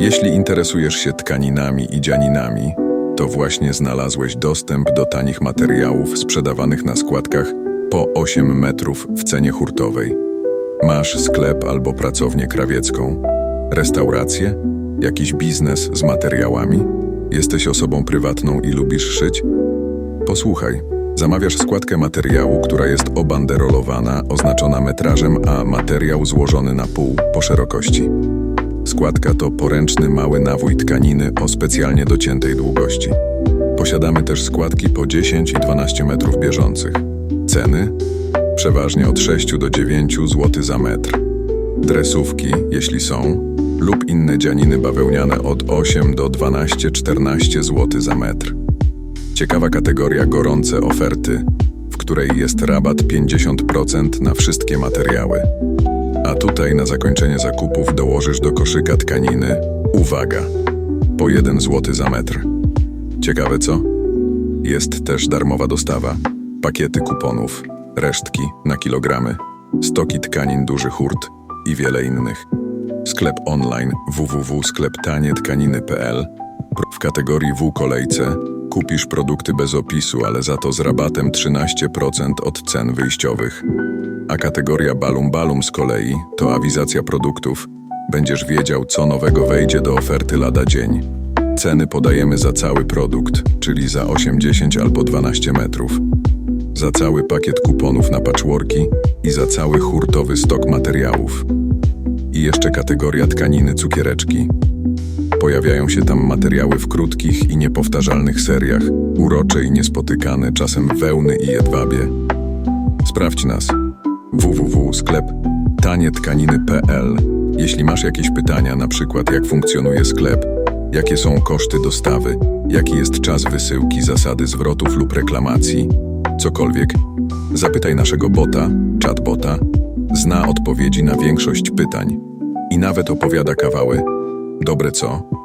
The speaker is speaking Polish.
Jeśli interesujesz się tkaninami i dzianinami, to właśnie znalazłeś dostęp do tanich materiałów sprzedawanych na składkach po 8 metrów w cenie hurtowej. Masz sklep albo pracownię krawiecką, restaurację, jakiś biznes z materiałami, jesteś osobą prywatną i lubisz szyć? Posłuchaj, zamawiasz składkę materiału, która jest obanderolowana, oznaczona metrażem, a materiał złożony na pół po szerokości. Składka to poręczny mały nawój tkaniny o specjalnie dociętej długości. Posiadamy też składki po 10 i 12 metrów bieżących. Ceny? Przeważnie od 6 do 9 zł za metr. Dresówki, jeśli są, lub inne dzianiny bawełniane od 8 do 12-14 zł za metr. Ciekawa kategoria gorące oferty, w której jest rabat 50% na wszystkie materiały. A tutaj na zakończenie zakupów dołożysz do koszyka tkaniny, uwaga, po 1 zł za metr. Ciekawe co? Jest też darmowa dostawa, pakiety kuponów, resztki na kilogramy, stoki tkanin duży hurt i wiele innych. Sklep online www.skleptanietkaniny.pl w kategorii W kolejce kupisz produkty bez opisu, ale za to z rabatem 13% od cen wyjściowych. A kategoria Balum Balum z kolei to awizacja produktów. Będziesz wiedział, co nowego wejdzie do oferty lada dzień. Ceny podajemy za cały produkt, czyli za 8, 10 albo 12 metrów. Za cały pakiet kuponów na patchworki i za cały hurtowy stok materiałów. I jeszcze kategoria tkaniny cukiereczki. Pojawiają się tam materiały w krótkich i niepowtarzalnych seriach, urocze i niespotykane, czasem wełny i jedwabie. Sprawdź nas www.sklep tanietkaniny.pl Jeśli masz jakieś pytania, na przykład jak funkcjonuje sklep, jakie są koszty dostawy, jaki jest czas wysyłki, zasady zwrotów lub reklamacji, cokolwiek, zapytaj naszego bota, chatbota, zna odpowiedzi na większość pytań i nawet opowiada kawały. Dobre co?